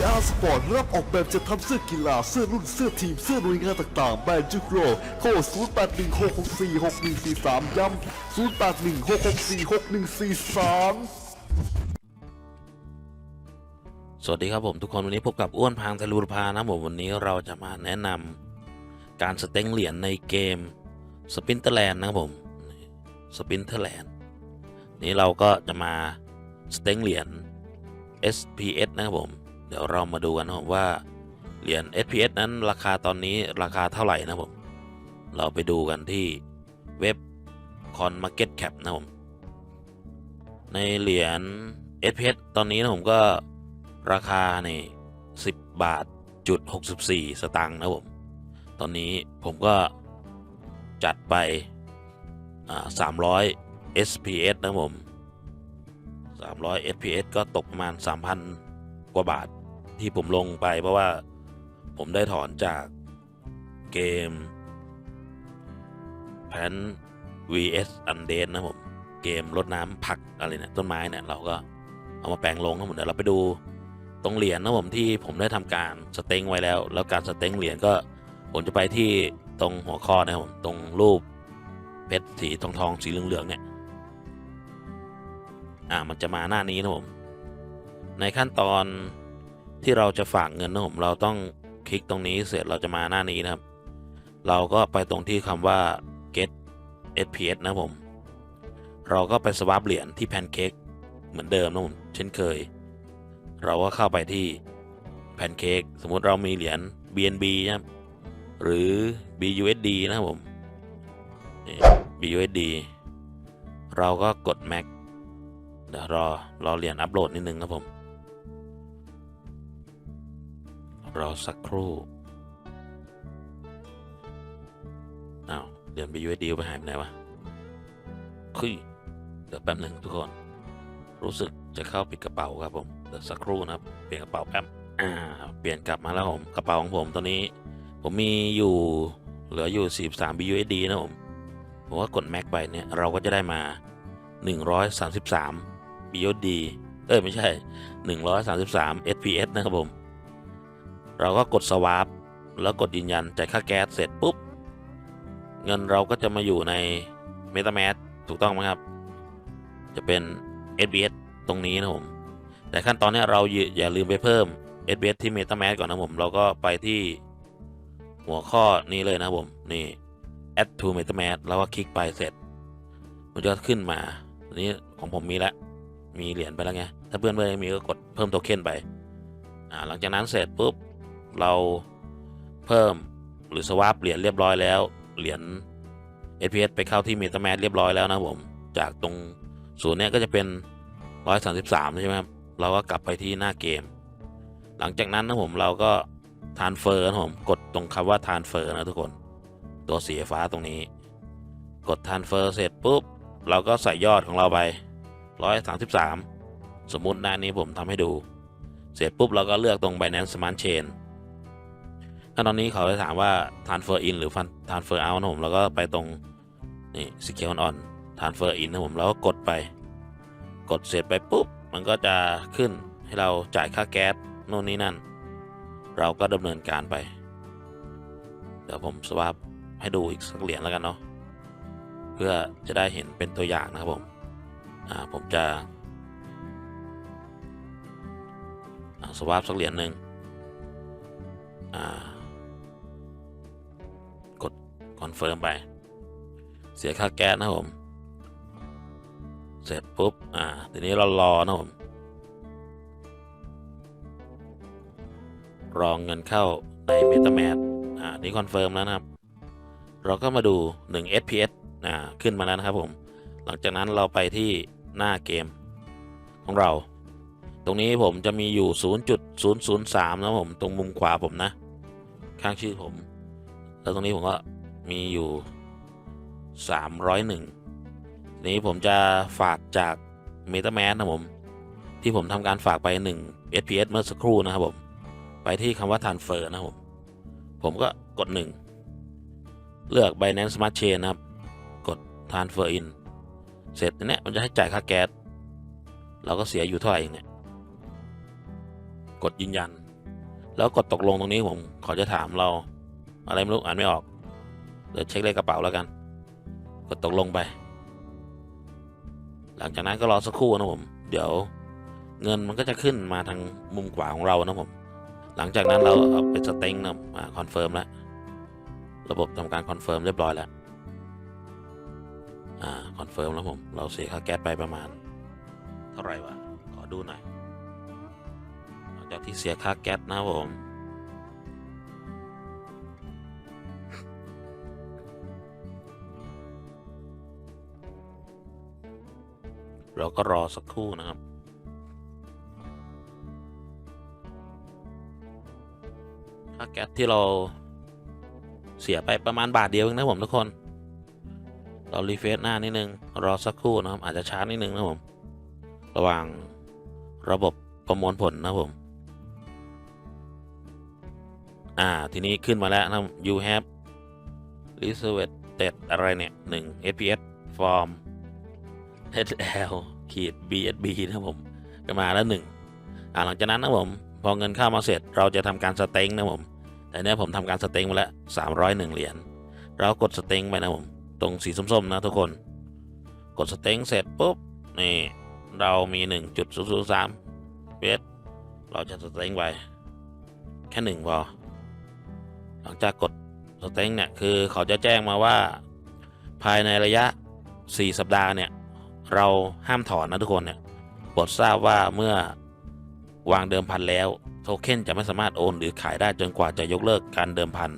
VR Sport รับออกแบบจะทำเสื้อกีฬา เสื้อรุ่น เสื้อทีม เสื้อหน่วยงานต่างๆ แบรนด์จุกโรโทร0816646143 ย้ำ0816646143สวัสดีครับผมทุกคนวันนี้พบกับอ้วนพางทะลุพานะผมวันนี้เราจะมาแนะนำการสเต็งเหรียญในเกมสปินเตอร์แลนด์นะครับผมสปินเตอร์แลนด์นี้เราก็จะมาสเต็งเหรียญ SPS นะครับผม เดี๋ยวเรามาดูกันนะครับว่าเหรียญ SPS นั้นราคาตอนนี้ราคาเท่าไหร่นะผมเราไปดูกันที่เว็บ Con Market Cap นะครับผมในเหรียญ SPS ตอนนี้นะผมก็ราคาเนี่ยสิบาทจุดหกสิบสี่สตางค์นะผมตอนนี้ผมก็จัดไปสามร้อย SPS นะผมสามร้อย SPS ก็ตกประมาณสามพันกว่าบาท ที่ผมลงไปเพราะว่าผมได้ถอนจากเกมแพน vs Undead นะผม เกมรดน้ำผักอะไรเนี่ยต้นไม้เนี่ย เราก็เอามาแปลงลงนะผมเดี๋ยวเราไปดูตรงเหรียญนะผมที่ผมได้ทำการสเต็งไว้แล้ว แล้วการสเต็งเหรียญก็ผมจะไปที่ตรงหัวข้อนะครับผมตรงรูปเพชรสีทองทองสีเหลืองๆเนี่ยอ่ามันจะมาหน้านี้นะผมในขั้นตอน ที่เราจะฝากเงินนะผมเราต้องคลิกตรงนี้เสร็จเราจะมาหน้านี้นะครับ เราก็ไปตรงที่คำว่า get SPS นะผม เราก็ไปสวาปเหรียญที่แพนเค้กเหมือนเดิมนะผมเช่นเคย เราก็เข้าไปที่แพนเค้กสมมุติเรามีเหรียญ BNB นะครับหรือ BUSD นะครับผม BUSD เราก็กด Max เดี๋ยวรอรอเหรียญอัปโหลดนิดนึงครับผม รอสักครู่อ้าวเหรียญ BUSD ไปหายไปไหนวะคุยเดี๋ยวแป๊บหนึ่งทุกคน รู้สึกจะเข้าปิดกระเป๋าครับผมเดี๋ยวสักครู่นะครับ เปลี่ยนกระเป๋าแป๊บอ่า เปลี่ยนกลับมาแล้วผมกระเป๋าของผมตอนนี้ ผมมีอยู่เหลืออยู่ 43 BUSD นะผมผมว่ากด Max ไปเนี่ยเราก็จะได้มา 133 BUSD เอ้ยไม่ใช่ 133 SPS นะครับผม เราก็กด swap แล้วกดยืนยันจ่ายค่าแก๊สเสร็จปุ๊บ เงินเราก็จะมาอยู่ใน MetaMask ถูกต้องไหมครับ จะเป็น SBS ตรงนี้นะผม แต่ขั้นตอนนี้เราอย่าอย่าลืมไปเพิ่ม SBS ที่ MetaMask ก่อนนะผม เราก็ไปที่หัวข้อนี้เลยนะผม นี่ add to MetaMask แล้วก็คลิกไปเสร็จ มันจะขึ้นมาอันนี้ของผมมีแล้วมีเหรียญไปแล้วไง ถ้าเพื่อนเพื่อนมีก็กดเพิ่มโทเค็นไป อ่า หลังจากนั้นเสร็จปุ๊บ เราเพิ่มหรือสวาปเหรียญเรียบร้อยแล้ว เหรียญ SPS ไปเข้าที่ MetaMask เรียบร้อยแล้วนะผม จากตรงศูนย์เนี้ยก็จะเป็น 133 ใช่ไหมครับเราก็กลับไปที่หน้าเกม หลังจากนั้นนะผมเราก็ทานเฟอร์นะผมกดตรงคำว่าทานเฟอร์นะทุกคน ตัวสีฟ้าตรงนี้ กดทานเฟอร์เสร็จปุ๊บเราก็ใส่ยอดของเราไป 133 สมมุติหน้านี้ผมทำให้ดู เสร็จปุ๊บเราก็เลือกตรง Binance Smart Chain ถ้าตอนนี้เขาจะถามว่า transfer in หรือ transfer out นะผมเราก็ไปตรงนี่ scale on transfer in นะผมแล้วก็กดไป กดเสร็จไปปุ๊บ มันก็จะขึ้นให้เราจ่ายค่าแก๊สโน่นนี่นั่น เราก็ดำเนินการไป เดี๋ยวผมสวาปให้ดูอีกสักเหรียญแล้วกันเนาะเพื่อจะได้เห็นเป็นตัวอย่างนะครับผมอ่าผมจะสวาปสักเหรียญหนึ่งอ่า คอนเฟิร์มไป เสียค่าแก๊สนะครับผม เสร็จปุ๊บ อ่า ทีนี้เรารอนะผม รองเงินเข้าใน MetaMask อ่า นี่คอนเฟิร์มแล้วนะครับ เราก็มาดู 1 SPS อ่า ขึ้นมาแล้วนะครับผม หลังจากนั้นเราไปที่หน้าเกมของเรา ตรงนี้ผมจะมีอยู่ 0.003 นะผม ตรงมุมขวาผมนะ ข้างชื่อผม แล้วตรงนี้ผมก็ มีอยู่ 301 นี้ผมจะฝากจาก m e t a m a s นะผม ที่ผมทำการฝากไป 1 SPS เมื่อสักครู่นะครับผม ไปที่คำว่า transfer นะครับผม ผมก็กด 1 เลือก Binance Smart Chain นะครับ กด transfer in เสร็จเนี่ยมันจะให้จ่ายค่าแก๊ส เราก็เสียอยู่เท่าไหร่เองเนี่ย กดยืนยัน แล้วกดตกลงตรงนี้ผมขาจะถามเราอะไรไม่รู้อ่านไม่ออก เดี๋ยวเช็คเลขกระเป๋าแล้วกัน กดตกลงไป หลังจากนั้นก็รอสักครู่นะผม เดี๋ยวเงินมันก็จะขึ้นมาทางมุมขวาของเรานะผม หลังจากนั้นเราเอาไปสเต็งนะมาคอนเฟิร์มแล้ว ระบบทำการคอนเฟิร์มเรียบร้อยแล้ว อ่าคอนเฟิร์มแล้วผม เราเสียค่าแก๊สไปประมาณ เท่าไหร่วะ ขอดูหน่อย หลังจากที่เสียค่าแก๊สนะผม เราก็รอสักครู่นะครับค่าแก๊สที่เราเสียไปประมาณบาทเดียวเองนะผมทุกคน เรารีเฟซหน้านิดนึง รอสักครู่นะครับ อาจจะช้านิดนึงนะผม ระหว่างระบบประมวลผลนะผม อ่า ทีนี้ขึ้นมาแล้วนะ you have reserved อะไรเนี่ยหนึ่ง fps form hl ขีด bsb นะผมก็มาแล้วหนึ่งอ่าหลังจากนั้นนะผม พอเงินเข้ามาเสร็จเราจะทำการสเต็งนะผม แต่เนี้ยผมทำการสเต็งมาแล้วสามร้อยหนึ่งเหรียญเรากดสเต็งไปนะผม ตรงสีส้มๆนะทุกคน กดสเต็งเสร็จปุ๊บนี่เรามีหนึ่งจุดศูนย์ศูนย์สามเบสเราจะสเต็งไปแค่หนึ่งพอหลังจากกดสเต็งเนี่ยคือเขาจะแจ้งมาว่าภายในระยะ 4 สัปดาห์เนี่ย เราห้ามถอนนะทุกคนเนี่ยโปรดทราบว่าเมื่อวางเดิมพันแล้ว โทเค็นจะไม่สามารถโอนหรือขายได้จนกว่าจะยกเลิกการเดิมพัน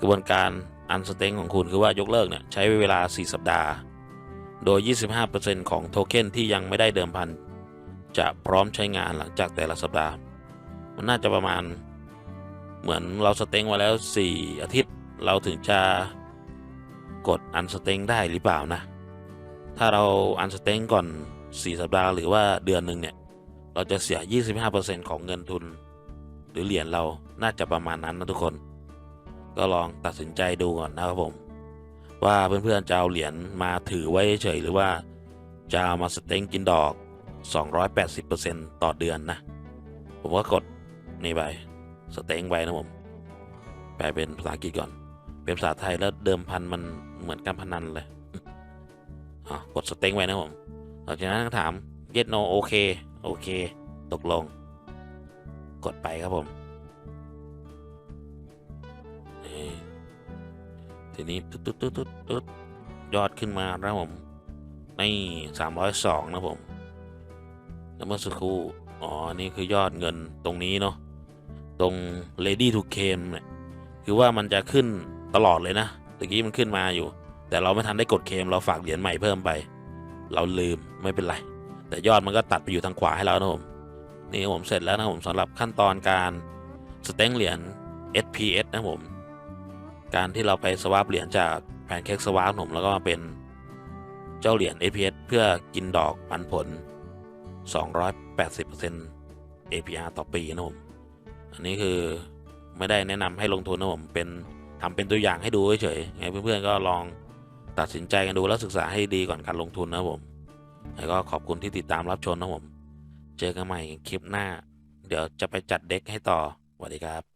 กระบวนการอันสเต็งของคุณคือว่ายกเลิกเนี่ยใช้เวลา 4 สัปดาห์ โดย 25%ของโทเค็นที่ยังไม่ได้เดิมพันจะพร้อมใช้งานหลังจากแต่ละสัปดาห์ มันน่าจะประมาณ เหมือนเราสเต็งไว้แล้ว 4 อาทิตย์ เราถึงจะกดอันสเต็งได้หรือเปล่านะ ถ้าเราอันสเต็งก่อน 4 สัปดาห์หรือว่าเดือนหนึ่งเนี่ย เราจะเสีย 25%ของเงินทุน หรือเหรียญเราน่าจะประมาณนั้นนะทุกคน ก็ลองตัดสินใจดูก่อนนะครับผม ว่าเพื่อนๆจะเอาเหรียญมาถือไว้เฉยหรือว่าจะเอามาสเต็งกินดอก 280%ต่อเดือนนะ ผมก็กดนี่ไปสเต็งไปนะผมแปลเป็นภาษาอังกฤษก่อน เป็นภาษาไทยแล้วเดิมพันมันเหมือนการพนันเลย อะกดสเต็งไว้นะผมหลังจากนั้นก็ถาม yes no โอเคโอเค ตกลง กดไปครับผมทีนี้ตุ๊ดตุ๊ดตุ๊ดตุ๊ดตุ๊ดยอดขึ้นมาแล้วผมนี่สามร้อยสองนะผม แล้วเมื่อสักครู่ อ๋อ นี่คือยอดเงินตรงนี้เนาะ ตรง ready to claim เนี่ย คือว่ามันจะขึ้นตลอดเลยนะตะกี้มันขึ้นมาอยู่ แต่เราไม่ทันได้กดเคมเราฝากเหรียญใหม่เพิ่มไป เราลืมไม่เป็นไร แต่ยอดมันก็ตัดไปอยู่ทางขวาให้เรานะผมนี่ผมเสร็จแล้วนะผมสำหรับขั้นตอนการสเต็งเหรียญ SPS นะผม การที่เราไปสวาปเหรียญจากแพนเค้กสวาปผมแล้วก็มาเป็นเจ้าเหรียญ SPS เพื่อกินดอกปันผล 280% APR ต่อปีนะผม อันนี้คือไม่ได้แนะนำให้ลงทุนนะผมเป็นทำเป็นตัวอย่างให้ดูเฉยๆไงเพื่อนๆก็ลอง ตัดสินใจกันดูแล้วศึกษาให้ดีก่อนการลงทุนนะผมแล้วก็ขอบคุณที่ติดตามรับชมนะผม เจอกันใหม่คลิปหน้า เดี๋ยวจะไปจัดเด็กให้ต่อสวัสดีครับ